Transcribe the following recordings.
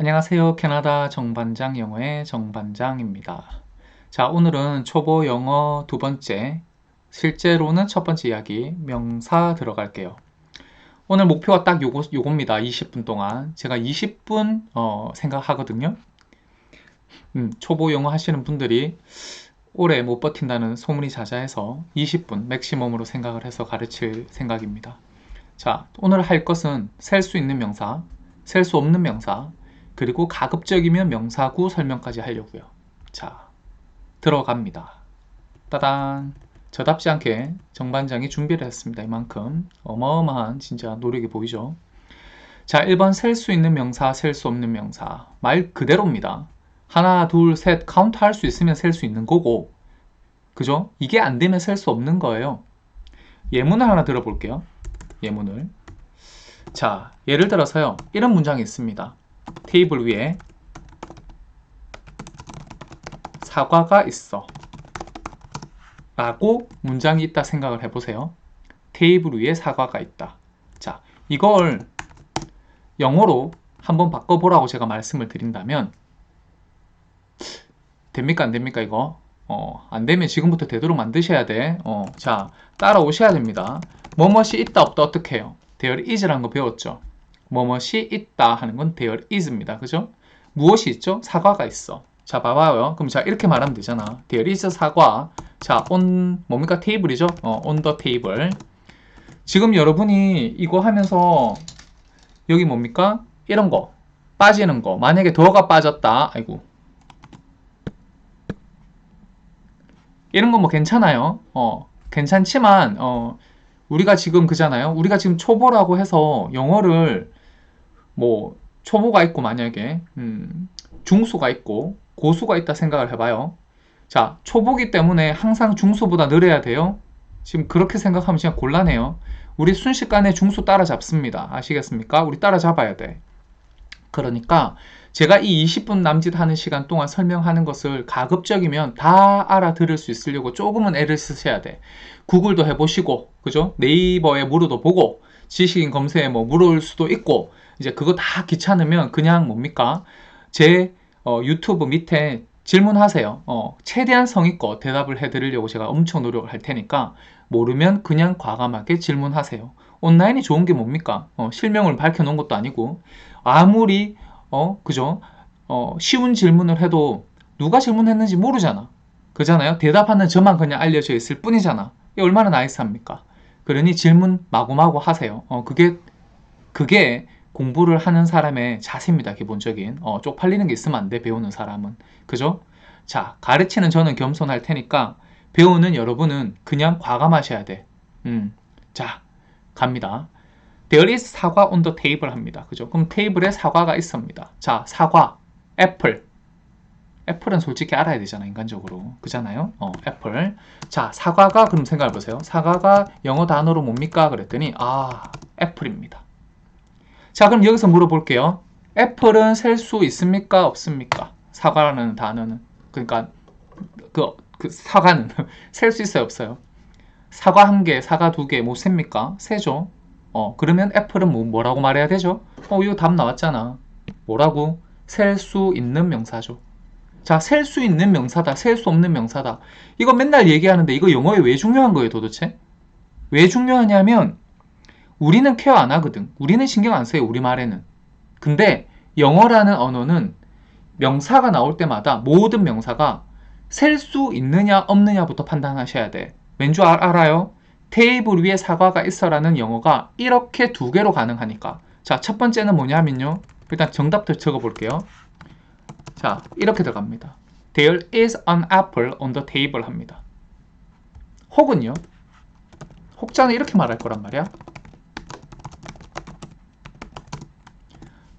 안녕하세요. 캐나다 정반장 영어의 정반장입니다. 자, 오늘은 초보 영어 두 번째, 실제로는 첫 번째 이야기, 명사 들어갈게요. 오늘 목표가 딱 요거, 요겁니다. 20분 동안. 제가 20분, 어, 생각하거든요. 음, 초보 영어 하시는 분들이 오래 못 버틴다는 소문이 자자해서 20분 맥시멈으로 생각을 해서 가르칠 생각입니다. 자, 오늘 할 것은 셀 수 있는 명사, 셀 수 없는 명사, 그리고 가급적이면 명사구 설명까지 하려고요. 자, 들어갑니다. 따단. 저답지 않게 정반장이 준비를 했습니다. 이만큼. 어마어마한 진짜 노력이 보이죠. 자, 1번 셀 수 있는 명사, 셀 수 없는 명사. 말 그대로입니다. 하나, 둘, 셋 카운트 할 수 있으면 셀 수 있는 거고, 그죠? 이게 안 되면 셀 수 없는 거예요. 예문을 하나 들어볼게요. 예문을. 자, 예를 들어서요. 이런 문장이 있습니다. 테이블 위에 사과가 있어. 라고 문장이 있다 생각을 해보세요. 테이블 위에 사과가 있다. 자, 이걸 영어로 한번 바꿔보라고 제가 말씀을 드린다면 됩니까 안 됩니까 이거? 어, 안 되면 지금부터 되도록 만드셔야 돼. 어, 자, 따라오셔야 됩니다. 뭐뭇이 있다 없다 어떻게 해요? there is라는 거 배웠죠? 뭐뭇이 있다 하는 건 there is입니다. 그죠? 무엇이 있죠? 사과가 있어. 자, 봐봐요. 그럼 자, 이렇게 말하면 되잖아. there is 사과. 자, on, 뭡니까? 테이블이죠? 어, on the table. 지금 여러분이 이거 하면서 여기 뭡니까? 이런 거. 빠지는 거. 만약에 더가 빠졌다. 아이고. 이런 건 뭐 괜찮아요. 어, 괜찮지만, 어, 우리가 지금 그잖아요. 우리가 지금 초보라고 해서 영어를 뭐 초보가 있고 만약에 음, 중수가 있고 고수가 있다 생각을 해봐요. 자, 초보기 때문에 항상 중수보다 느려야 돼요. 지금 그렇게 생각하면 진짜 곤란해요. 우리 순식간에 중수 따라잡습니다. 아시겠습니까? 우리 따라잡아야 돼. 그러니까 제가 이 20분 남짓 하는 시간 동안 설명하는 것을 가급적이면 다 알아들을 수 있으려고 조금은 애를 쓰셔야 돼. 구글도 해보시고, 그죠? 네이버에 물어도 보고, 지식인 검색에 뭐 물을 수도 있고, 이제 그거 다 귀찮으면 그냥 뭡니까? 제 어, 유튜브 밑에 질문하세요. 어, 최대한 성의껏 대답을 해드리려고 제가 엄청 노력을 할 테니까 모르면 그냥 과감하게 질문하세요. 온라인이 좋은 게 뭡니까? 어, 실명을 밝혀놓은 것도 아니고 아무리 어 그죠? 어, 쉬운 질문을 해도 누가 질문했는지 모르잖아. 그잖아요. 대답하는 저만 그냥 알려져 있을 뿐이잖아. 이게 얼마나 나이스합니까? 그러니 질문 마구마구 하세요. 어, 그게 그게 공부를 하는 사람의 자세입니다. 기본적인. 어, 쪽팔리는 게 있으면 안 돼. 배우는 사람은. 그죠? 자, 가르치는 저는 겸손할 테니까 배우는 여러분은 그냥 과감하셔야 돼. 음. 자, 갑니다. There is 사과 on the table 합니다. 그죠? 그럼 테이블에 사과가 있습니다. 자, 사과, 애플. 애플은 솔직히 알아야 되잖아, 인간적으로. 그잖아요? 어, 애플. 자, 사과가, 그럼 생각해 보세요. 사과가 영어 단어로 뭡니까? 그랬더니, 아, 애플입니다. 자, 그럼 여기서 물어볼게요. 애플은 셀 수 있습니까? 없습니까? 사과라는 단어는. 그러니까, 그, 그 사과는 셀 수 있어요? 없어요? 사과 한 개, 사과 두 개, 뭐 셉니까? 세죠? 어, 그러면 애플은 뭐, 뭐라고 말해야 되죠? 어, 이거 답 나왔잖아. 뭐라고? 셀 수 있는 명사죠. 자, 셀 수 있는 명사다, 셀 수 없는 명사다. 이거 맨날 얘기하는데 이거 영어에 왜 중요한 거예요, 도대체? 왜 중요하냐면 우리는 케어 안 하거든. 우리는 신경 안 써요, 우리말에는. 근데 영어라는 언어는 명사가 나올 때마다 모든 명사가 셀 수 있느냐 없느냐부터 판단하셔야 돼. 왠줄 알아요? 테이블 위에 사과가 있어라는 영어가 이렇게 두 개로 가능하니까. 자, 첫 번째는 뭐냐면요. 일단 정답들 적어 볼게요. 자, 이렇게 들어갑니다. There is an apple on the table 합니다. 혹은요. 혹자는 이렇게 말할 거란 말이야.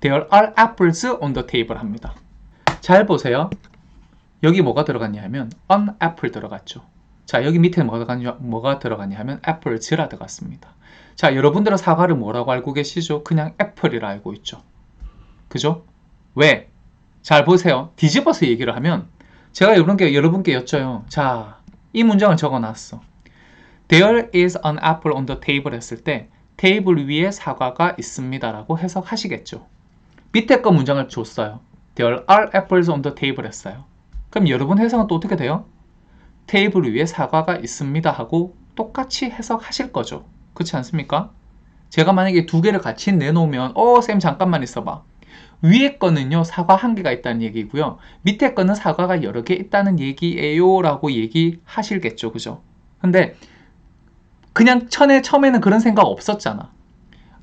There are apples on the table 합니다. 잘 보세요. 여기 뭐가 들어갔냐 하면 an apple 들어갔죠. 자, 여기 밑에 뭐가 들어갔냐, 뭐가 들어갔냐 하면 apple즈라 들어갔습니다. 자, 여러분들은 사과를 뭐라고 알고 계시죠? 그냥 애플이라 알고 있죠. 그죠? 왜? 잘 보세요. 뒤집어서 얘기를 하면 제가 여러분께, 여러분께 여쭤요. 자, 이 문장을 적어놨어. There is an apple on the table 했을 때 테이블 위에 사과가 있습니다 라고 해석하시겠죠. 밑에 거 문장을 줬어요. There are apples on the table 했어요. 그럼 여러분 해석은 또 어떻게 돼요? 테이블 위에 사과가 있습니다 하고 똑같이 해석하실 거죠. 그렇지 않습니까? 제가 만약에 두 개를 같이 내놓으면 어, 쌤 잠깐만 있어봐. 위에 거는요 사과 한 개가 있다는 얘기고요 밑에 거는 사과가 여러 개 있다는 얘기예요 라고 얘기하실겠죠 그죠 근데 그냥 천에 처음에는 그런 생각 없었잖아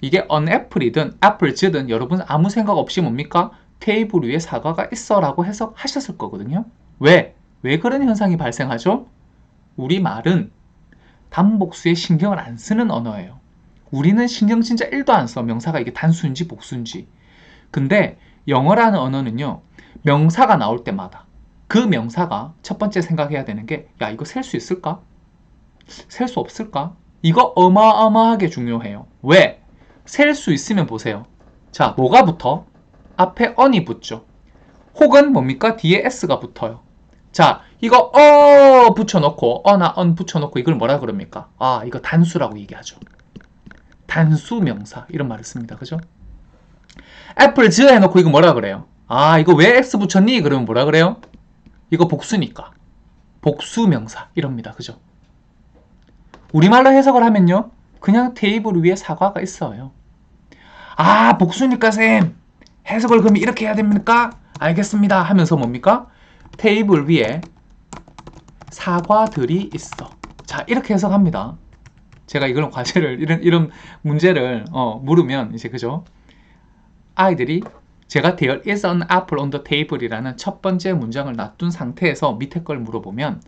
이게 on apple이든 apple즈든 여러분 아무 생각 없이 뭡니까 테이블 위에 사과가 있어 라고 해석하셨을 거거든요 왜? 왜 그런 현상이 발생하죠? 우리 말은 단복수에 신경을 안 쓰는 언어예요 우리는 신경 진짜 1도 안 써 명사가 이게 단수인지 복수인지 근데 영어라는 언어는요, 명사가 나올 때마다 그 명사가 첫 번째 생각해야 되는 게, 야, 이거 셀 수 있을까? 셀 수 없을까? 이거 어마어마하게 중요해요. 왜? 셀 수 있으면 보세요. 자, 뭐가 붙어? 앞에 on이 붙죠. 혹은 뭡니까? 뒤에 s가 붙어요. 자, 이거 어 붙여놓고 어나 on 붙여놓고 이걸 뭐라 그럽니까? 아, 이거 단수라고 얘기하죠. 단수 명사 이런 말을 씁니다. 그죠? 애플즈 해놓고 이거 뭐라 그래요? 아 이거 왜 X 붙였니? 그러면 뭐라 그래요? 이거 복수니까 복수 명사 이럽니다. 그죠? 우리말로 해석을 하면요 그냥 테이블 위에 사과가 있어요. 아 복수니까 쌤 해석을 그럼 이렇게 해야 됩니까? 알겠습니다 하면서 뭡니까? 테이블 위에 사과들이 있어. 자 이렇게 해석합니다. 제가 이런 과제를 이런 이런 문제를 어, 물으면 이제 그죠? 아이들이 제가 there is an apple on the table이라는 첫 번째 문장을 놔둔 상태에서 밑에 걸 물어보면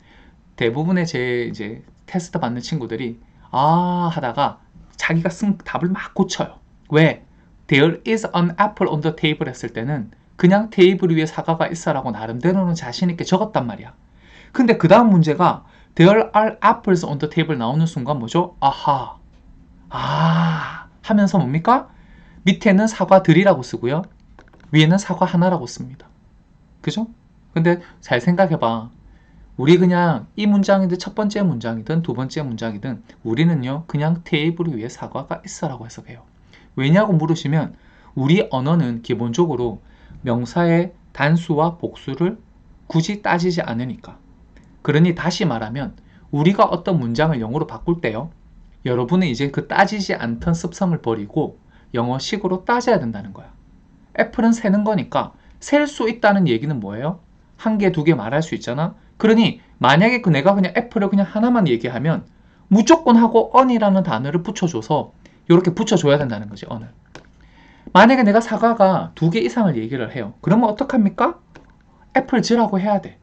대부분의 제 이제 테스트 받는 친구들이 아 하다가 자기가 쓴 답을 막 고쳐요. 왜? There is an apple on the table 했을 때는 그냥 테이블 위에 사과가 있어라고 나름대로는 자신 있게 적었단 말이야. 근데 그 다음 문제가 There are apples on the table 나오는 순간 뭐죠? 아하. 아 하면서 뭡니까? 밑에는 사과들이라고 쓰고요. 위에는 사과 하나라고 씁니다. 그죠? 근데 잘 생각해봐. 우리 그냥 이 문장이든 첫 번째 문장이든 두 번째 문장이든 우리는요 그냥 테이블 위에 사과가 있어라고 해석해요. 왜냐고 물으시면 우리 언어는 기본적으로 명사의 단수와 복수를 굳이 따지지 않으니까. 그러니 다시 말하면 우리가 어떤 문장을 영어로 바꿀 때요. 여러분은 이제 그 따지지 않던 습성을 버리고 영어식으로 따져야 된다는 거야. 애플은 세는 거니까 셀 수 있다는 얘기는 뭐예요? 한 개, 두 개 말할 수 있잖아. 그러니 만약에 그 내가 그냥 애플을 그냥 하나만 얘기하면 무조건 하고 on이라는 단어를 붙여줘서 이렇게 붙여줘야 된다는 거지, on을. 만약에 내가 사과가 두 개 이상을 얘기를 해요. 그러면 어떡합니까? 애플즈라고 해야 돼.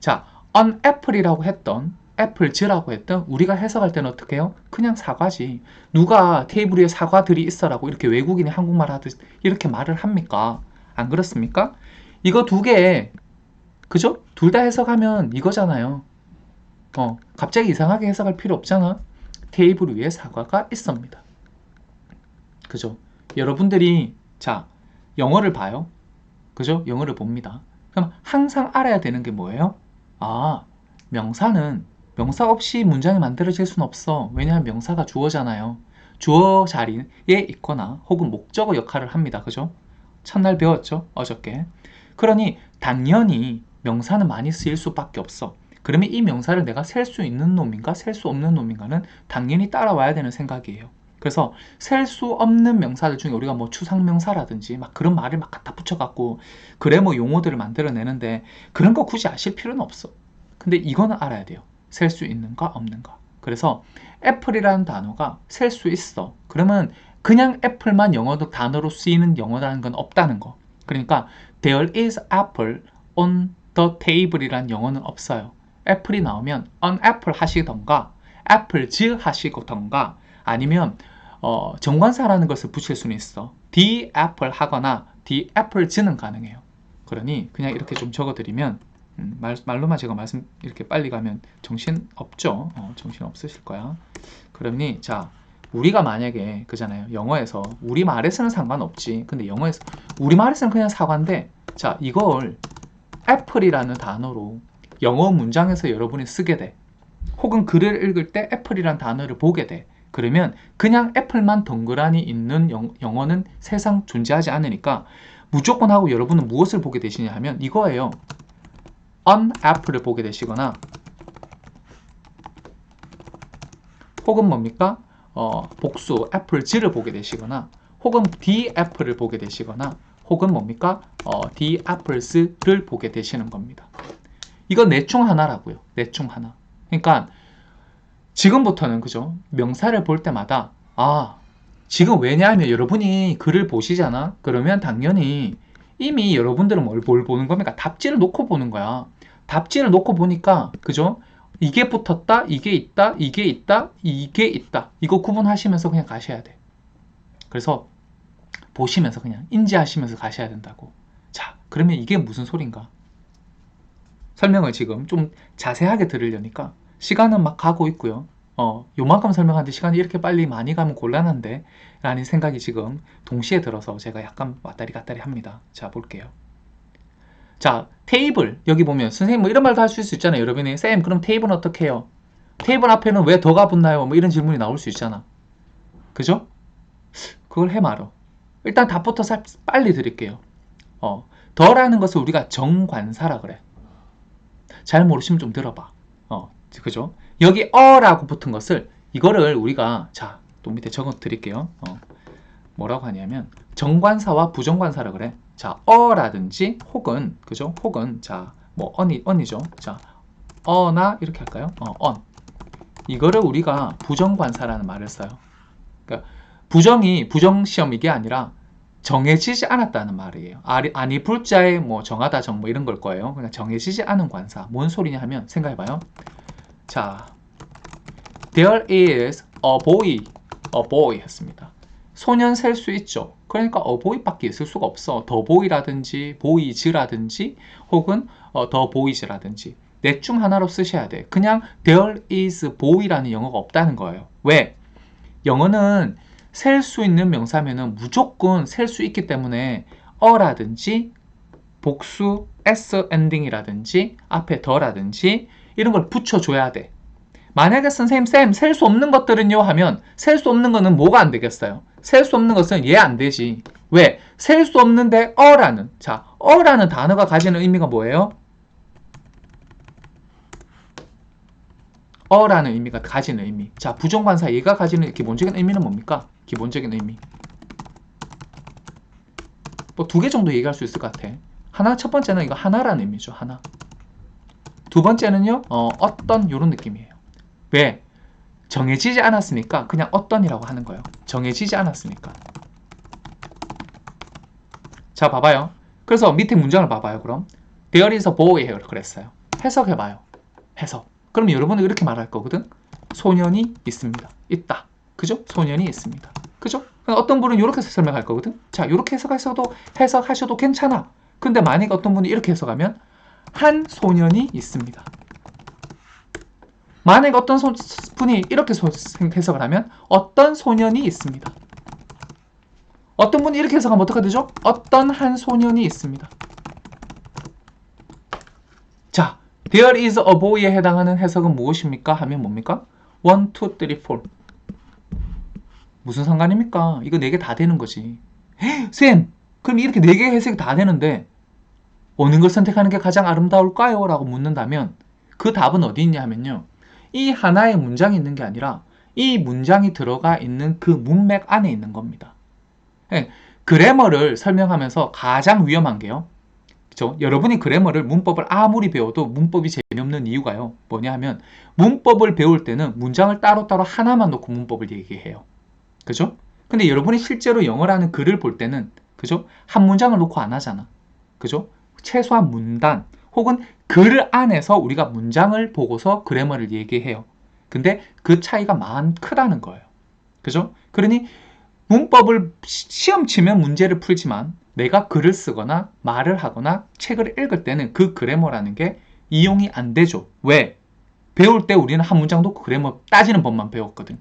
자, on apple이라고 했던 애플즈라고 했던 우리가 해석할 때는 어떻게 해요? 그냥 사과지. 누가 테이블 위에 사과들이 있어라고 이렇게 외국인이 한국말 하듯 이렇게 말을 합니까? 안 그렇습니까? 이거 두 개, 그죠? 둘 다 해석하면 이거잖아요. 어, 갑자기 이상하게 해석할 필요 없잖아. 테이블 위에 사과가 있습니다. 그죠? 여러분들이, 자, 영어를 봐요. 그죠? 영어를 봅니다. 그럼 항상 알아야 되는 게 뭐예요? 아, 명사는 명사 없이 문장이 만들어질 수는 없어. 왜냐하면 명사가 주어잖아요. 주어 자리에 있거나 혹은 목적어 역할을 합니다. 그죠? 첫날 배웠죠? 어저께. 그러니 당연히 명사는 많이 쓰일 수밖에 없어. 그러면 이 명사를 내가 셀 수 있는 놈인가 셀 수 없는 놈인가는 당연히 따라와야 되는 생각이에요. 그래서 셀 수 없는 명사들 중에 우리가 뭐 추상명사라든지 막 그런 말을 막 갖다 붙여갖고 그래 뭐 용어들을 만들어내는데 그런 거 굳이 아실 필요는 없어. 근데 이거는 알아야 돼요. 셀 수 있는가 없는가. 그래서 애플이라는 단어가 셀 수 있어. 그러면 그냥 애플만 영어도 단어로 쓰이는 영어라는 건 없다는 거. 그러니까 there is apple on the table이란 영어는 없어요. 애플이 나오면 on apple 하시던가 apples 하시던가 아니면 어, 정관사라는 것을 붙일 수는 있어. the apple 하거나 the apples는 가능해요. 그러니 그냥 이렇게 좀 적어드리면 음, 말, 말로만 제가 말씀 이렇게 빨리 가면 정신 없죠. 어, 정신 없으실 거야. 그러니 자 우리가 만약에 그잖아요. 영어에서 우리 말에서는 상관없지. 근데 영어에서 우리 말에서는 그냥 사과인데 자 이걸 애플이라는 단어로 영어 문장에서 여러분이 쓰게 돼. 혹은 글을 읽을 때 애플이라는 단어를 보게 돼. 그러면 그냥 애플만 덩그라니 있는 영, 영어는 세상 존재하지 않으니까 무조건 하고 여러분은 무엇을 보게 되시냐 하면 이거예요. on app를 보게 되시거나 혹은 뭡니까? 어, 복수 apple's를 보게 되시거나 혹은 the apple을 보게 되시거나 혹은 뭡니까? 어, the apples를 보게 되시는 겁니다. 이건 넷중 하나라고요. 넷중 하나. 그러니까 지금부터는 그죠? 명사를 볼 때마다 아 지금 왜냐하면 여러분이 글을 보시잖아. 그러면 당연히 이미 여러분들은 뭘, 뭘 보는 겁니까? 답지를 놓고 보는 거야. 답지를 놓고 보니까 그죠? 이게 붙었다, 이게 있다, 이게 있다, 이게 있다. 이거 구분하시면서 그냥 가셔야 돼. 그래서 보시면서 그냥 인지하시면서 가셔야 된다고. 자, 그러면 이게 무슨 소린가? 설명을 지금 좀 자세하게 들으려니까 시간은 막 가고 있고요. 어, 요만큼 설명하는데 시간이 이렇게 빨리 많이 가면 곤란한데 라는 생각이 지금 동시에 들어서 제가 약간 왔다리 갔다리 합니다. 자, 볼게요. 자, 테이블. 여기 보면 선생님 뭐 이런 말도 하실 수 있잖아요. 여러분이 쌤, 그럼 테이블은 어떻게 해요? 테이블 앞에는 왜 더가 붙나요? 뭐 이런 질문이 나올 수 있잖아. 그죠? 그걸 해 말어. 일단 답부터 살- 빨리 드릴게요. 어, 더라는 것을 우리가 정관사라 그래. 잘 모르시면 좀 들어봐. 어, 그죠? 여기 어라고 붙은 것을 이거를 우리가 자, 또 밑에 적어 드릴게요. 어, 뭐라고 하냐면 정관사와 부정관사라 그래. 자, 어라든지 혹은 그죠? 혹은 자, 뭐 언이 언이죠. 자, 어나 이렇게 할까요? 어, 언. 이거를 우리가 부정관사라는 말을 써요. 그러니까 부정이 부정 시험 이게 아니라 정해지지 않았다는 말이에요. 아니, 아니 불자에 뭐 정하다 정 뭐 이런 걸 거예요. 그냥 정해지지 않은 관사. 뭔 소리냐 하면 생각해봐요. 자, there is a boy, a boy 했습니다. 소년 셀 수 있죠. 그러니까 a boy밖에 있을 수가 없어. 더 보이라든지 보이즈라든지 혹은 어, 더 보이즈라든지 넷 중 하나로 쓰셔야 돼. 그냥 there is boy라는 영어가 없다는 거예요. 왜? 영어는 셀 수 있는 명사면은 무조건 셀 수 있기 때문에 어라든지 복수 s 엔딩이라든지 앞에 더라든지 이런 걸 붙여줘야 돼. 만약에 선생님 쌤 셀 수 없는 것들은요 하면 셀 수 없는 거는 뭐가 안 되겠어요? 셀 수 없는 것은 얘 안 되지. 왜? 셀 수 없는데 어라는 자 어라는 단어가 가지는 의미가 뭐예요? 어라는 의미가 가지는 의미. 자 부정관사 얘가 가지는 기본적인 의미는 뭡니까? 기본적인 의미. 뭐 두 개 정도 얘기할 수 있을 것 같아. 하나 첫 번째는 이거 하나라는 의미죠. 하나. 두 번째는요. 어, 어떤 이런 느낌이에요. 왜? 정해지지 않았으니까 그냥 어떤이라고 하는 거예요. 정해지지 않았으니까. 자, 봐봐요. 그래서 밑에 문장을 봐봐요. 그럼 boy here 그랬어요. 해석해봐요. 해석. 그럼 여러분은 이렇게 말할 거거든. 소년이 있습니다. 있다. 그죠? 소년이 있습니다. 그죠? 어떤 분은 이렇게 설명할 거거든. 자, 이렇게 해석하셔도 해석하셔도 괜찮아. 근데 만약 어떤 분이 이렇게 해석하면 한 소년이 있습니다. 만약 어떤 소- 분이 이렇게 소- 해석을 하면 어떤 소년이 있습니다. 어떤 분이 이렇게 해석하면 어떻게 되죠? 어떤 한 소년이 있습니다. 자, there is a boy에 해당하는 해석은 무엇입니까? 하면 뭡니까? 1, 2, 3, 4 무슨 상관입니까? 이거 4개 다 되는 거지. 헉, 쌤, 그럼 이렇게 4개 해석이 다 되는데 어느 걸 선택하는 게 가장 아름다울까요? 라고 묻는다면 그 답은 어디 있냐 하면요. 이 하나의 문장이 있는 게 아니라 이 문장이 들어가 있는 그 문맥 안에 있는 겁니다. 예, 그래머를 설명하면서 가장 위험한 게요. 그죠? 여러분이 그래머를 문법을 아무리 배워도 문법이 재미없는 이유가요. 뭐냐 하면 문법을 배울 때는 문장을 따로따로 하나만 놓고 문법을 얘기해요. 그죠? 근데 여러분이 실제로 영어라는 글을 볼 때는 그죠? 한 문장을 놓고 안 하잖아. 그죠? 최소한 문단 혹은 글 안에서 우리가 문장을 보고서 그래머를 얘기해요. 근데 그 차이가 많 크다는 거예요. 그죠? 그러니 문법을 시- 시험 치면 문제를 풀지만 내가 글을 쓰거나 말을 하거나 책을 읽을 때는 그 그래머라는 게 이용이 안 되죠. 왜? 배울 때 우리는 한 문장 놓고 그래머 따지는 법만 배웠거든.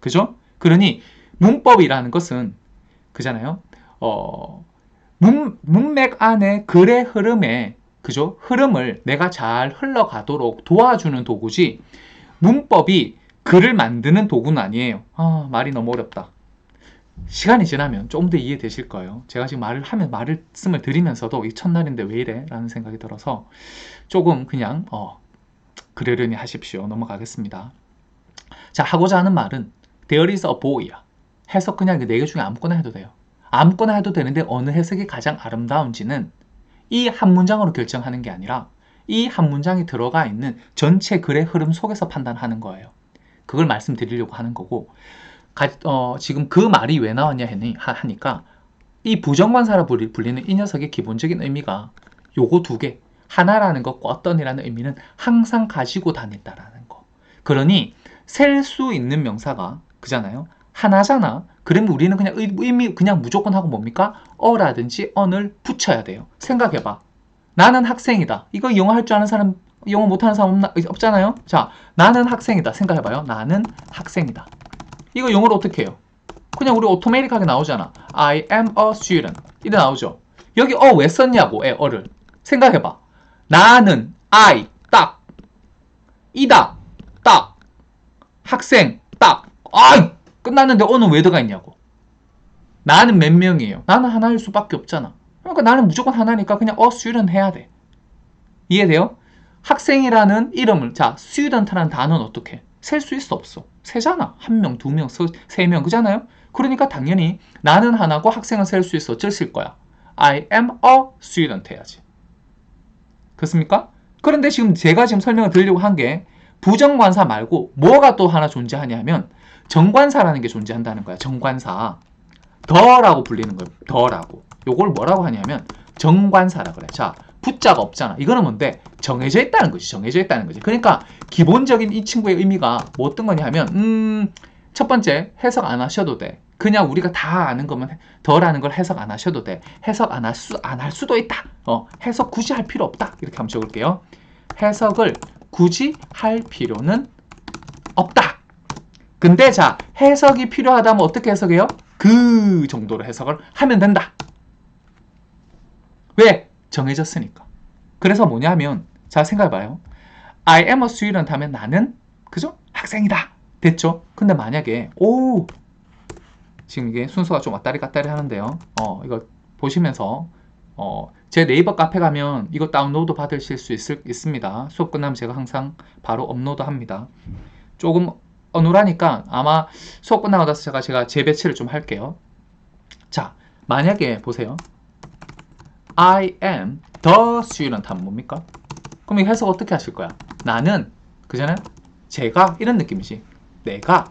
그죠? 그러니 문법이라는 것은 그잖아요. 어, 문, 문맥 안에 글의 흐름에 그죠? 흐름을 내가 잘 흘러가도록 도와주는 도구지 문법이 글을 만드는 도구는 아니에요. 아, 말이 너무 어렵다. 시간이 지나면 좀더 이해되실 거예요. 제가 지금 말을 하면 말을 씀을 드리면서도 이 첫날인데 왜 이래? 라는 생각이 들어서 조금 그냥 어 그러려니 하십시오. 넘어가겠습니다. 자, 하고자 하는 말은 there is a boy야. 해석 그냥 네 개 중에 아무거나 해도 돼요. 아무거나 해도 되는데 어느 해석이 가장 아름다운지는 이 한 문장으로 결정하는 게 아니라 이 한 문장이 들어가 있는 전체 글의 흐름 속에서 판단하는 거예요. 그걸 말씀드리려고 하는 거고 가- 어, 지금 그 말이 왜 나왔냐 하- 하니까 이 부정관사라 불리- 불리는 이 녀석의 기본적인 의미가 요거 두 개. 하나라는 것과 어떤이라는 의미는 항상 가지고 다닌다라는 거. 그러니 셀 수 있는 명사가 그잖아요. 하나잖아. 그러면 우리는 그냥 의, 의미 그냥 무조건 하고 뭡니까? 어라든지 언을 붙여야 돼요. 생각해봐. 나는 학생이다. 이거 영어 할 줄 아는 사람, 영어 못하는 사람 없나, 없잖아요. 자, 나는 학생이다. 생각해봐요. 나는 학생이다. 이거 영어로 어떻게 해요? 그냥 우리 오토매틱하게 나오잖아. I am a student. 이래 나오죠. 여기 어 왜 썼냐고, 애, 어를. 생각해봐. 나는 I 딱 이다 딱 학생 딱 아이 끝났는데 왜 들어가 있냐고. 나는 몇 명이에요? 나는 하나일 수밖에 없잖아. 그러니까 나는 무조건 하나니까 그냥 어 student 해야 돼. 이해돼요? 학생이라는 이름을 자 student라는 단어는 어떻게 셀 수 있어 없어 세잖아 한 명, 두 명, 세 명 그잖아요 그러니까 당연히 나는 하나고 학생은 셀 수 있어 어쩔 쓸 거야 I am a student 해야지 그렇습니까? 그런데 지금 제가 지금 설명을 드리려고 한 게 부정관사 말고 뭐가 또 하나 존재하냐면 정관사라는 게 존재한다는 거야 정관사 더라고 불리는 거예요 더라고 요걸 뭐라고 하냐면 정관사라 그래 자 붙자가 없잖아. 이거는 뭔데? 정해져 있다는 거지. 정해져 있다는 거지. 그러니까 기본적인 이 친구의 의미가 뭐 어떤 거냐 하면 음, 첫 번째 해석 안 하셔도 돼. 그냥 우리가 다 아는 거면 덜아는 걸 해석 안 하셔도 돼. 해석 안 할 수 안 할 수도 있다. 어, 해석 굳이 할 필요 없다. 이렇게 한번 적을게요. 해석을 굳이 할 필요는 없다. 근데 자, 해석이 필요하다면 어떻게 해석해요? 그 정도로 해석을 하면 된다. 왜? 정해졌으니까. 그래서 뭐냐면 자 생각해봐요. I am a student 하면 나는 그죠? 학생이다. 됐죠? 근데 만약에 오 지금 이게 순서가 좀 왔다리 갔다리 하는데요. 어 이거 보시면서 어 제 네이버 카페 가면 이거 다운로드 받으실 수 있을, 있습니다. 수업 끝나면 제가 항상 바로 업로드 합니다. 조금 어눌하니까 아마 수업 끝나고 나서 제가 제가 재배치를 좀 할게요. 자 만약에 보세요. I am the student 하면 뭡니까? 그럼 이 해석 어떻게 하실 거야? 나는 그잖아요. 제가 이런 느낌이지. 내가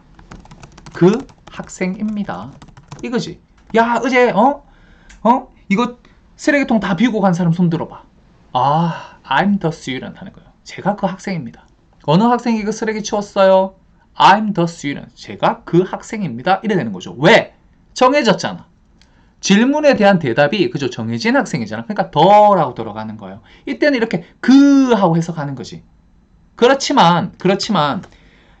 그 학생입니다. 이거지. 야 어제 어? 어? 이거 쓰레기통 다 비우고 간 사람 손 들어 봐. 아, I'm the student 하는 거예요. 제가 그 학생입니다. 어느 학생이 그 쓰레기 치웠어요? I'm the student. 제가 그 학생입니다. 이래 되는 거죠. 왜? 정해졌잖아. 질문에 대한 대답이 그저 정해진 학생이잖아. 그러니까 더라고 들어가는 거예요. 이때는 이렇게 그 하고 해석하는 거지. 그렇지만 그렇지만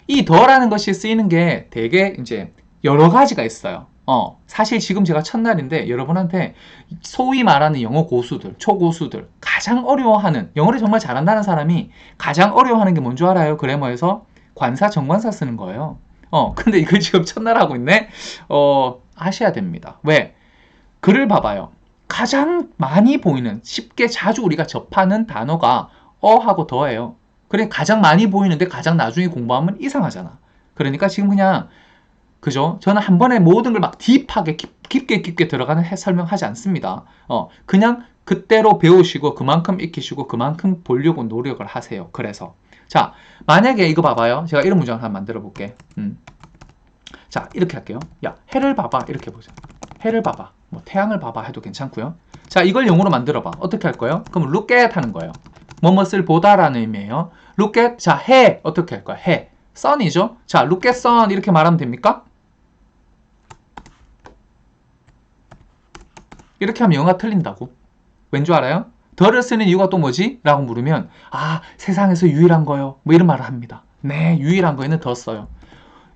이 더라는 것이 쓰이는 게 되게 이제 여러 가지가 있어요. 어, 사실 지금 제가 첫날인데 여러분한테 소위 말하는 영어 고수들, 초고수들 가장 어려워하는 영어를 정말 잘한다는 사람이 가장 어려워하는 게 뭔 줄 알아요? 그래머에서 관사 정관사 쓰는 거예요. 어, 근데 이걸 지금 첫날 하고 있네. 어, 하셔야 됩니다. 왜? 글을 봐봐요. 가장 많이 보이는, 쉽게 자주 우리가 접하는 단어가 어하고 더예요. 그래, 가장 많이 보이는데 가장 나중에 공부하면 이상하잖아. 그러니까 지금 그냥, 그죠? 저는 한 번에 모든 걸 막 딥하게, 깊, 깊게 깊게 들어가는 해, 설명하지 않습니다. 어, 그냥 그때로 배우시고, 그만큼 익히시고, 그만큼 보려고 노력을 하세요. 그래서. 자, 만약에 이거 봐봐요. 제가 이런 문장을 한번 만들어 볼게. 음. 자, 이렇게 할게요. 야, 해를 봐봐. 이렇게 보자. 해를 봐봐. 뭐 태양을 봐봐 해도 괜찮고요. 자, 이걸 영어로 만들어 봐. 어떻게 할 거예요? 그럼 look at 하는 거예요. 뭐뭇을 보다라는 의미예요. look at 자, 해 어떻게 할 거야? 해. sun이죠? 자, look at sun 이렇게 말하면 됩니까? 이렇게 하면 영어가 틀린다고. 왠 줄 알아요? 더를 쓰는 이유가 또 뭐지? 라고 물으면 아, 세상에서 유일한 거요. 뭐 이런 말을 합니다. 네, 유일한 거에는 더 써요.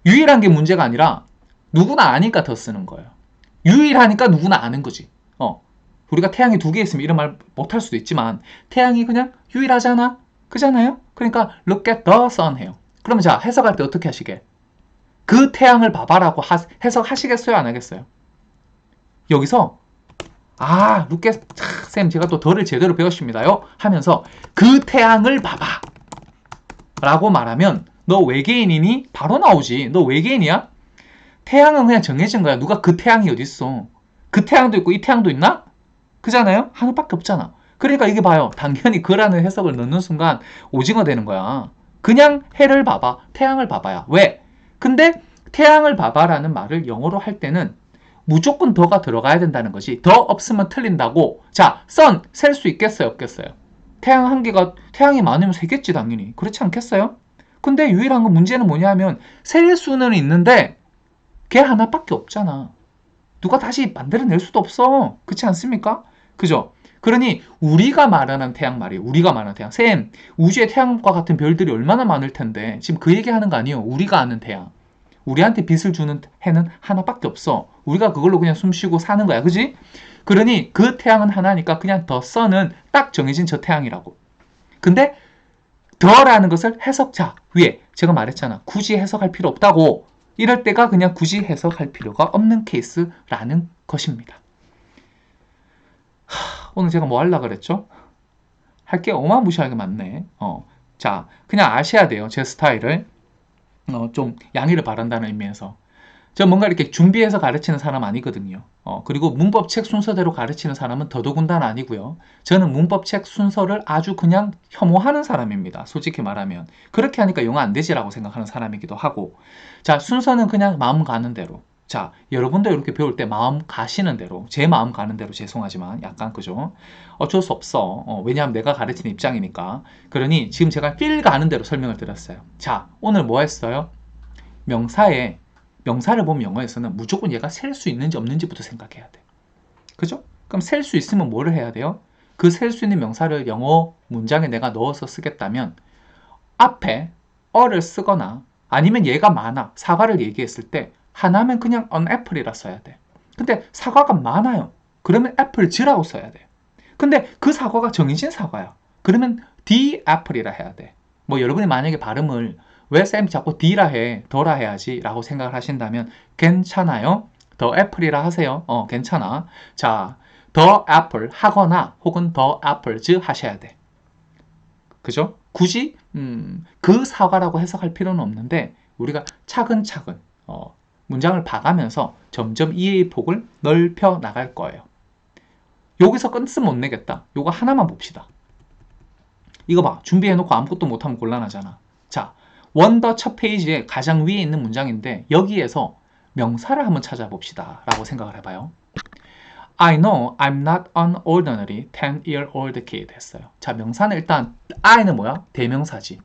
유일한 게 문제가 아니라 누구나 아니까 더 쓰는 거예요. 유일하니까 누구나 아는 거지. 어. 우리가 태양이 두 개 있으면 이런 말 못할 수도 있지만 태양이 그냥 유일하잖아. 그잖아요? 그러니까 look at the sun 해요. 그러면 자, 해석할 때 어떻게 하시게? 그 태양을 봐봐라고 하, 해석하시겠어요? 안 하겠어요? 여기서 아, 차, 쌤, 제가 또 덜을 제대로 배웠습니다요. 하면서 그 태양을 봐봐. 라고 말하면 너 외계인이니? 바로 나오지. 너 외계인이야? 태양은 그냥 정해진 거야. 누가 그 태양이 어딨어. 그 태양도 있고 이 태양도 있나? 그잖아요? 하나밖에 없잖아. 그러니까 이게 봐요. 당연히 그라는 해석을 넣는 순간 오징어 되는 거야. 그냥 해를 봐봐. 태양을 봐봐야. 왜? 근데 태양을 봐봐라는 말을 영어로 할 때는 무조건 더가 들어가야 된다는 것이 더 없으면 틀린다고. 자, 선 셀 수 있겠어요, 없겠어요? 태양 한 개가 태양이 많으면 세겠지 당연히. 그렇지 않겠어요? 근데 유일한 건 문제는 뭐냐면 셀 수는 있는데 걔 하나밖에 없잖아. 누가 다시 만들어낼 수도 없어. 그렇지 않습니까? 그죠? 그러니 우리가 말하는 태양 말이에요. 우리가 말하는 태양. 쌤, 우주의 태양과 같은 별들이 얼마나 많을 텐데 지금 그 얘기하는 거 아니에요. 우리가 아는 태양. 우리한테 빛을 주는 해는 하나밖에 없어. 우리가 그걸로 그냥 숨 쉬고 사는 거야. 그지? 그러니 그 태양은 하나니까 그냥 더 선은 딱 정해진 저 태양이라고. 근데 더라는 것을 해석자 위에 제가 말했잖아. 굳이 해석할 필요 없다고. 이럴 때가 그냥 굳이 해석할 필요가 없는 케이스라는 것입니다. 하, 오늘 제가 뭐 하려고 그랬죠? 할 게 어마무시하게 많네. 어, 자, 그냥 아셔야 돼요. 제 스타일을. 어, 좀 양해를 바란다는 의미에서. 저 뭔가 이렇게 준비해서 가르치는 사람 아니거든요. 어, 그리고 문법 책 순서대로 가르치는 사람은 더더군다나 아니고요. 저는 문법 책 순서를 아주 그냥 혐오하는 사람입니다. 솔직히 말하면. 그렇게 하니까 영어 안 되지라고 생각하는 사람이기도 하고. 자, 순서는 그냥 마음 가는 대로. 자, 여러분도 이렇게 배울 때 마음 가시는 대로, 제 마음 가는 대로 죄송하지만 약간 그죠? 어쩔 수 없어. 어, 왜냐하면 내가 가르치는 입장이니까. 그러니 지금 제가 필 가는 대로 설명을 드렸어요. 자, 오늘 뭐 했어요? 명사에 명사를 보면 영어에서는 무조건 얘가 셀 수 있는지 없는지부터 생각해야 돼. 그죠? 그럼 셀 수 있으면 뭐를 해야 돼요? 그 셀 수 있는 명사를 영어 문장에 내가 넣어서 쓰겠다면 앞에 어를 쓰거나 아니면 얘가 많아 사과를 얘기했을 때 하나면 그냥 on apple이라 써야 돼. 근데 사과가 많아요. 그러면 apple즈라고 써야 돼. 근데 그 사과가 정해진 사과야. 그러면 the apple이라 해야 돼. 뭐 여러분이 만약에 발음을 왜 쌤 자꾸 D라 해, 더라 해야지 라고 생각을 하신다면 괜찮아요. 더 애플이라 하세요. 어, 괜찮아. 자, 더 애플 하거나 혹은 더 애플즈 하셔야 돼. 그죠? 굳이 음, 그 사과라고 해석할 필요는 없는데 우리가 차근차근 어, 문장을 봐가면서 점점 이해의 폭을 넓혀 나갈 거예요. 여기서 끝은 못 내겠다. 요거 하나만 봅시다. 이거 봐. 준비해놓고 아무것도 못하면 곤란하잖아. 자, 원더 첫 페이지에 가장 위에 있는 문장인데 여기에서 명사를 한번 찾아봅시다. 라고 생각을 해봐요. I know I'm not an ordinary 10-year-old kid 했어요. 자, 명사는 일단 I는 뭐야? 대명사지.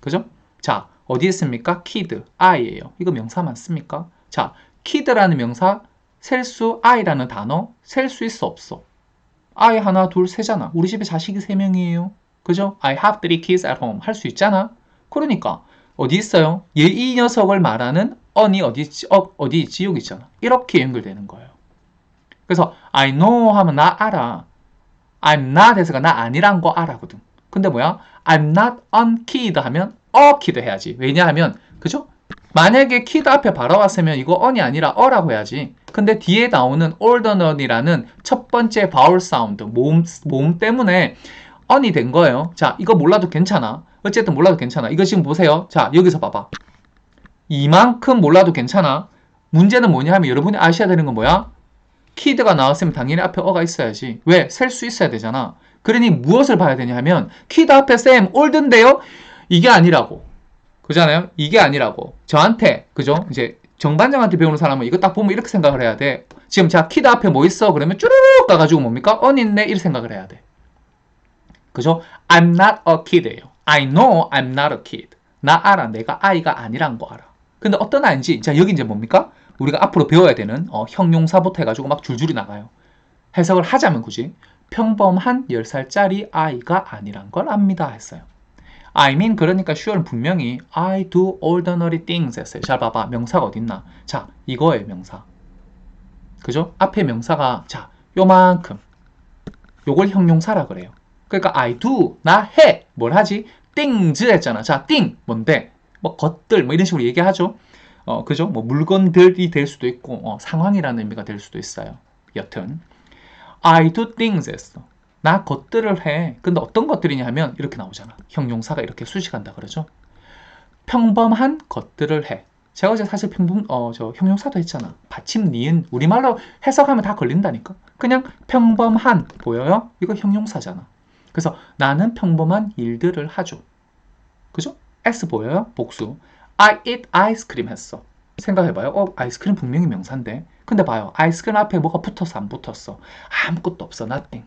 그죠? 자, 어디 있습니까? kid, I예요. 이거 명사 맞습니까? 자, kid라는 명사, 셀 수 I라는 단어, 셀 수 있어 없어? I 하나, 둘, 세잖아. 우리 집에 자식이 세 명이에요. 그죠? I have three kids at home. 할 수 있잖아. 그러니까 어디 있어요? 얘 이 녀석을 말하는 언이 어디 있지? 어, 어디 있지? 여기 있잖아. 이렇게 연결되는 거예요. 그래서 I know 하면 나 알아. I'm not 해서가 나 아니란 거 알아거든. 근데 뭐야? I'm not kid 하면 kid 해야지. 왜냐하면 그죠? 만약에 kid 앞에 바라왔으면 이거 on이 아니라 어라고 해야지. 근데 뒤에 나오는 ordinar이라는 첫 번째 바울 사운드 모음, 모음 때문에 on이 된 거예요. 자, 이거 몰라도 괜찮아. 어쨌든 몰라도 괜찮아. 이거 지금 보세요. 자, 여기서 봐봐. 이만큼 몰라도 괜찮아. 문제는 뭐냐 하면 여러분이 아셔야 되는 건 뭐야? 키드가 나왔으면 당연히 앞에 어가 있어야지. 왜? 셀 수 있어야 되잖아. 그러니 무엇을 봐야 되냐 하면 키드 앞에 쌤 올드인데요? 이게 아니라고. 그잖아요? 이게 아니라고. 저한테 그죠? 이제 정반장한테 배우는 사람은 이거 딱 보면 이렇게 생각을 해야 돼. 지금 자 키드 앞에 뭐 있어? 그러면 쭈르륵 가가지고 뭡니까? 언 있네 이렇게 생각을 해야 돼. 그죠? I'm not a kid예요. I know I'm not a kid. 나 알아. 내가 아이가 아니란 거 알아. 근데 어떤 아이인지, 자, 여기 이제 뭡니까? 우리가 앞으로 배워야 되는 어, 형용사부터 해가지고 막 줄줄이 나가요. 해석을 하자면 굳이 평범한 10살짜리 아이가 아니란 걸 압니다 했어요. I mean 그러니까 슈어는 분명히 I do ordinary things 했어요. 잘 봐봐. 명사가 어딨나? 자, 이거예요, 명사. 그죠? 앞에 명사가 자, 요만큼. 요걸 형용사라 그래요. 그러니까 I do, 나 해. 뭘 하지? things 했잖아. 자, thing 뭔데? 뭐 것들 뭐 이런 식으로 얘기하죠. 어, 그죠? 뭐 물건들이 될 수도 있고 어, 상황이라는 의미가 될 수도 있어요. 여튼 I do things 했어. 나 것들을 해. 근데 어떤 것들이냐 하면 이렇게 나오잖아. 형용사가 이렇게 수식한다 그러죠. 평범한 것들을 해. 제가 어제 사실 평범 어 저 형용사도 했잖아. 받침 니은 우리말로 해석하면 다 걸린다니까. 그냥 평범한 보여요? 이거 형용사잖아. 그래서 나는 평범한 일들을 하죠. 그죠? S 보여요? 복수. I eat ice cream 했어. 생각해봐요. 어, 아이스크림 분명히 명사인데. 근데 봐요. 아이스크림 앞에 뭐가 붙었어, 안 붙었어? 아무것도 없어, nothing.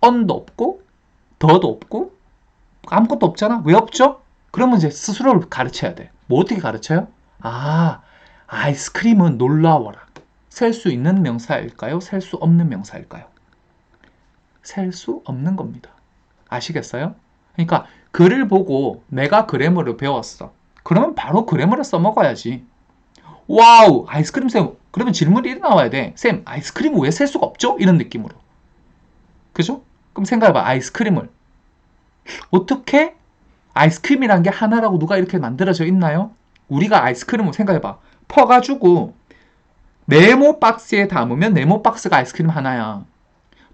on도 없고, 더도 없고, 아무것도 없잖아. 왜 없죠? 그러면 이제 스스로를 가르쳐야 돼. 뭐 어떻게 가르쳐요? 아, 아이스크림은 놀라워라. 셀 수 있는 명사일까요? 셀 수 없는 명사일까요? 셀 수 없는 겁니다. 아시겠어요? 그러니까 글을 보고 내가 그래머를 배웠어. 그러면 바로 그래머를 써먹어야지. 와우, 아이스크림 쌤. 그러면 질문이 이렇게 나와야 돼. 쌤, 아이스크림을 왜셀 수가 없죠? 이런 느낌으로. 그죠? 그럼 생각해봐. 아이스크림을. 어떻게 아이스크림이란 게 하나라고 누가 이렇게 만들어져 있나요? 우리가 아이스크림을 생각해봐. 퍼가지고 네모 박스에 담으면 네모 박스가 아이스크림 하나야.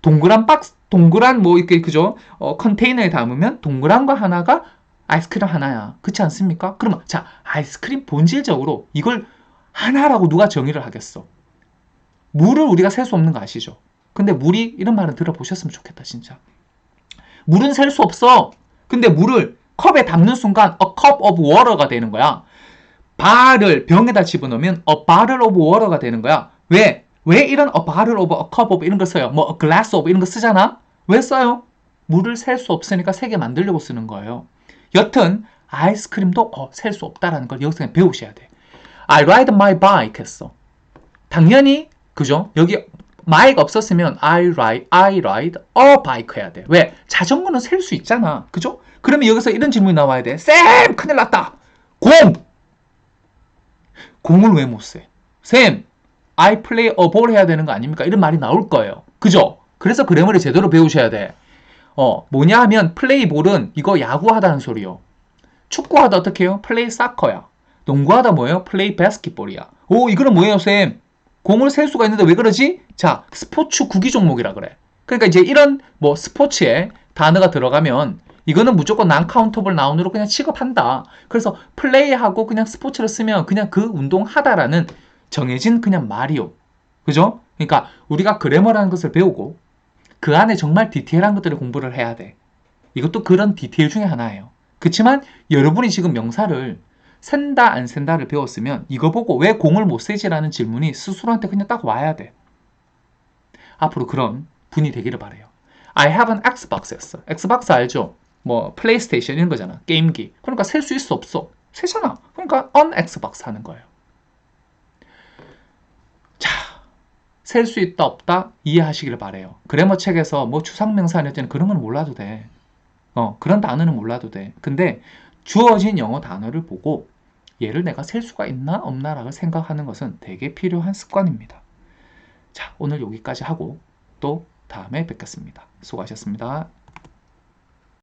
동그란 박스, 동그란 뭐 이렇게 그죠? 어, 컨테이너에 담으면 동그란 거 하나가 아이스크림 하나야. 그렇지 않습니까? 그러면 자 아이스크림 본질적으로 이걸 하나라고 누가 정의를 하겠어? 물을 우리가 셀 수 없는 거 아시죠? 근데 물이 이런 말은 들어보셨으면 좋겠다 진짜. 물은 셀 수 없어. 근데 물을 컵에 담는 순간 a cup of water가 되는 거야. 발을 병에다 집어넣으면 a bottle of water가 되는 거야. 왜? 왜 이런 a bottle of, a cup of 이런 거 써요? 뭐 a glass of 이런 거 쓰잖아? 왜 써요? 물을 셀 수 없으니까 세게 만들려고 쓰는 거예요. 여튼 아이스크림도 어, 셀 수 없다라는 걸 여기서 배우셔야 돼. I ride my bike 했어. 당연히 그죠? 여기 my가 없었으면 I ride, I ride a bike 해야 돼. 왜? 자전거는 셀 수 있잖아. 그죠? 그러면 여기서 이런 질문이 나와야 돼. 쌤! 큰일 났다. 공! 공을 왜 못 세? 쌤! I play a ball 해야 되는 거 아닙니까? 이런 말이 나올 거예요. 그죠? 그래서 그래머를 제대로 배우셔야 돼. 어, 뭐냐 하면 플레이 볼은 이거 야구하다는 소리요. 축구하다 어떻게 해요? 플레이 사커야. 농구하다 뭐예요? 플레이 바스켓볼이야. 오, 이거는 뭐예요, 쌤? 공을 셀 수가 있는데 왜 그러지? 자, 스포츠 구기 종목이라 그래. 그러니까 이제 이런 뭐 스포츠에 단어가 들어가면 이거는 무조건 난 카운터블 나운으로 그냥 취급한다. 그래서 플레이하고 그냥 스포츠를 쓰면 그냥 그 운동 하다라는 정해진 그냥 말이요. 그죠? 그러니까 우리가 그래머라는 것을 배우고 그 안에 정말 디테일한 것들을 공부를 해야 돼. 이것도 그런 디테일 중에 하나예요. 그렇지만 여러분이 지금 명사를 센다 안 센다를 배웠으면 이거 보고 왜 공을 못 세지라는 질문이 스스로한테 그냥 딱 와야 돼. 앞으로 그런 분이 되기를 바래요. I have an Xbox였어. Xbox 알죠? 뭐 플레이스테이션 이런 거잖아. 게임기. 그러니까 셀 수 있어 없어? 세잖아. 그러니까 on Xbox 하는 거예요. 자, 셀 수 있다 없다 이해하시기를 바래요. 그래머 책에서 뭐 추상명사 아니었더니 그런 건 몰라도 돼. 어, 그런 단어는 몰라도 돼. 근데 주어진 영어 단어를 보고 얘를 내가 셀 수가 있나 없나라고 생각하는 것은 되게 필요한 습관입니다. 자, 오늘 여기까지 하고 또 다음에 뵙겠습니다. 수고하셨습니다.